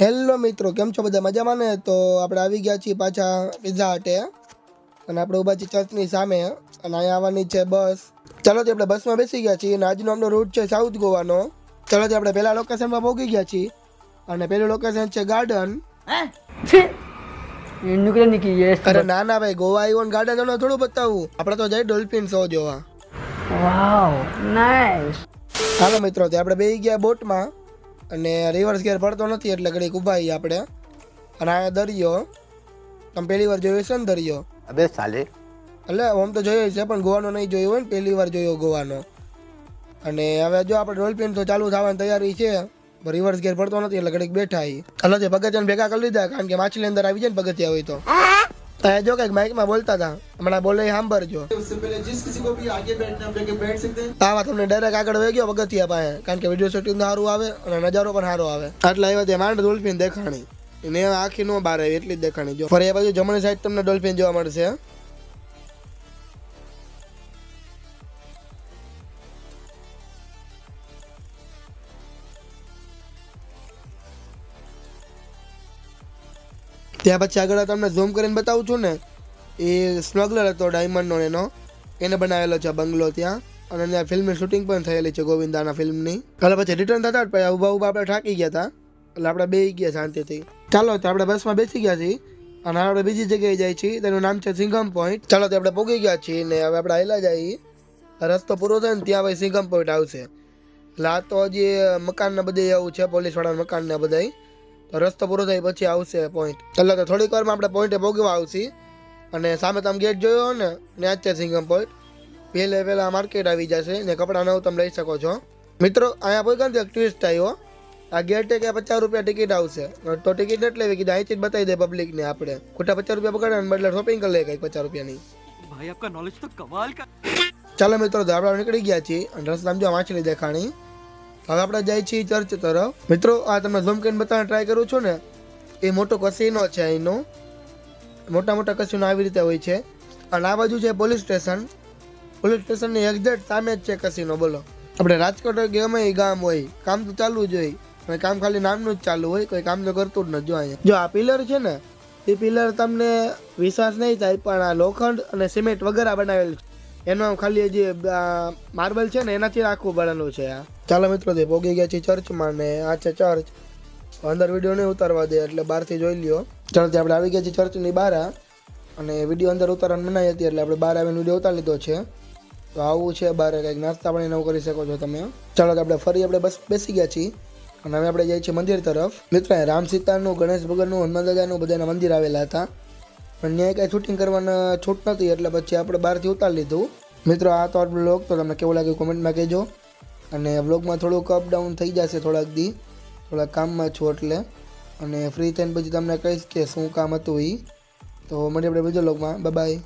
Hello મિત્રો કેમ છો બધા? મજામાં ને? તો આપણે આવી ગયા છીએ પાછા પીઝા હટે અને આપણે ઊભા છીએ ચર્ચની સામે. અને અહીંયા આવવાની છે બસ. ચાલો આપણે બસમાં બેસી ગયા છીએ. અને આજનો આપણો રૂટ છે સાઉથ ગોવાનો ચાલો આપણે પહેલા લોકેશનમાં પહોંચી ગયા છીએ. અને પેલું લોકેશન છે ગાર્ડન અરે ના ના ભાઈ ગોવા આવ્યો ને ગાર્ડન તમને થોડું બતાવું. આપણે તો જઈ ડોલ્ફિન શો જોવા. વાવ હાલો મિત્રો આપણે બેસી ગયા બોટમાં. અને રિવર્સ ગેર પડતો નથી એટલે ઘડીક ઊભા આપણે. અને આ દરિયો તમે પહેલી વાર જોયો છે ને દરિયો? અબે સાલે એટલે આમ તો જોયો છે પણ ગોવાનો નહીં જોયો હોય ને પહેલી વાર જોયો ગોવાનો. અને હવે જો આપણે ડોલ્ફિન તો ચાલુ થવાની તૈયારી છે રિવર્સ ગેર પડતો નથી એટલે ઘડીક બેઠા જે પગથિયાને ભેગા કરી લીધા કારણ કે માછલી અંદર આવી જાય ને પગથિયા હોય તો. તો જો કંઈક માઇકમાં બોલતા હતા હમણાં બોલે સાંભળજો આ આવા તમને ડાયરેક્ટ આગળ વહી ગયો પગથિયા પાસે કારણ કે વીડિયો શૂટિંગ સારું આવે અને નજારો પણ સારો આવે. એટલે એવા ત્યાં માંડ ડોલ્ફિન દેખાણી. ને આખી નો બારે એટલી જ દેખાણી. જો ફરી એ બાજુ જમણી સાઈડ તમને ડોલ્ફિન જોવા મળશે ત્યાં પછી આગળ તમને ઝૂમ કરીને બતાવું છું ને, એ સ્મગલર હતો ડાયમંડનો એનો, એને બનાવેલો છે બંગલો ત્યાં. અને ત્યાં ફિલ્મની શૂટિંગ પણ થયેલી છે ગોવિંદાના ફિલ્મની. એટલે પછી રિટર્ન થતા જ પછી ઊભા ઊભા આપણે થાકી ગયા હતા. એટલે આપણે બે ગયા શાંતિથી. ચાલો તો આપણે બસમાં બેસી ગયા છીએ. અને આપણે બીજી જગ્યાએ જાય છીએ. તેનું નામ છે સિંઘમ પોઈન્ટ. ચાલો તો આપણે પોગી ગયા છીએ ને હવે આપણે આવેલા જઈએ. રસ્તો પૂરો થાય ને ત્યાં ભાઈ સિંગમ પોઈન્ટ આવશે. એટલે આ તો હજી મકાનને બધે એવું છે, પોલીસવાળાના મકાનને બધાય. તો રસ્તો પૂરો થાય પછી આવશે પોઈન્ટ એટલે તો થોડીક વારમાં આપણે પોઈન્ટે ભોગવા આવશે. અને સામે તમે ગેટ જોયો ને ને અત્યારે સિંગમ પોઈન્ટ પહેલે પહેલાં માર્કેટ આવી જશે ને કપડાં નવું તમે લઈ શકો છો. મિત્રો અહીંયા કોઈ કાંતિ ટ્વિસ્ટ આવ્યો આ ગેટે કે પચાસ રૂપિયા ટિકિટ આવશે. તો ટિકિટ એટલે લેવી કીધું અહીંથી જ બતાવી દે પબ્લિકને આપણે. ખોટા પચાસ રૂપિયા બગાડે બદલે શોપિંગ કરી લે કંઈક પચાસ રૂપિયાની. ભાઈ આપકા નોલેજ તો કમાલ કા ચાલો મિત્રો આપણે નીકળી ગયા છીએ. અને રસ્તામાં જો વાંચલી દેખાણી. હવે આપણે જાય છીએ ચર્ચ તરફ. મિત્રો, આ તમે ઝૂમ કરીને બતાવવા ટ્રાય કરું છું ને, એ મોટો કસીનો છે અહીંનો. મોટા મોટા કસીનો આવી રીતે હોય છે. અને આ બાજુ છે પોલીસ સ્ટેશન. પોલીસ સ્ટેશનની એક્ઝેક્ટ સામે જ છે કસીનો, બોલો. આપણે રાજકોટ ગમે એ ગામ હોય, કામ તો ચાલુ જ હોય. અને કામ ખાલી નામનું જ ચાલુ હોય, કોઈ કામ તો કરતું જ નથી જો અહીંયા. જો આ પિલર છે ને, એ પિલર તમને વિશ્વાસ નહીં થાય, પણ આ લોખંડ અને સિમેન્ટ વગેરે બનાવેલ છે. એનો ખાલી જે માર્બલ છે ને, એનાથી આખું બનેલું છે આ. ચાલો મિત્રો તે પોગી ગયા છે ચર્ચમાં ને આ છે ચર્ચ અંદર વીડિયો નહીં ઉતારવા દે, એટલે બહારથી જોઈ લ્યો. ચર્ચ આપણે આવી ગયા છીએ ચર્ચની બહાર અને વીડિયો અંદર ઉતારવાની મનાઈ હતી, એટલે આપણે બહાર આવીને વીડિયો ઉતારી લીધો છે. તો આવું છે બહાર, કંઈક નાસ્તા પાણી એવું કરી શકો છો તમે. ચાલો, તો આપણે ફરી આપણે બસ બેસી ગયા છીએ. અને હવે આપણે જઈએ છીએ મંદિર તરફ. મિત્રો રામ સીતાનું, ગણેશ ભગવાનનું, હનુમાન દાદાનું બધાના મંદિર આવેલા હતા. પણ ત્યાં કાંઈ શૂટિંગ કરવાના છૂટ નથી, એટલે પછી આપણે બહારથી ઉતારી લીધું. મિત્રો, આ તો બ્લોગ તો તમને કેવું લાગ્યું કોમેન્ટમાં કહેજો. અને બ્લોગમાં થોડુંક અપ ડાઉન થઈ જશે થોડાક દી. થોડાક કામમાં છું એટલે. અને ફ્રી થઈને પછી તમને કહીશ કે શું કામ હતું એ તો મળીએ આપણે બીજો બ્લોગમાં બાય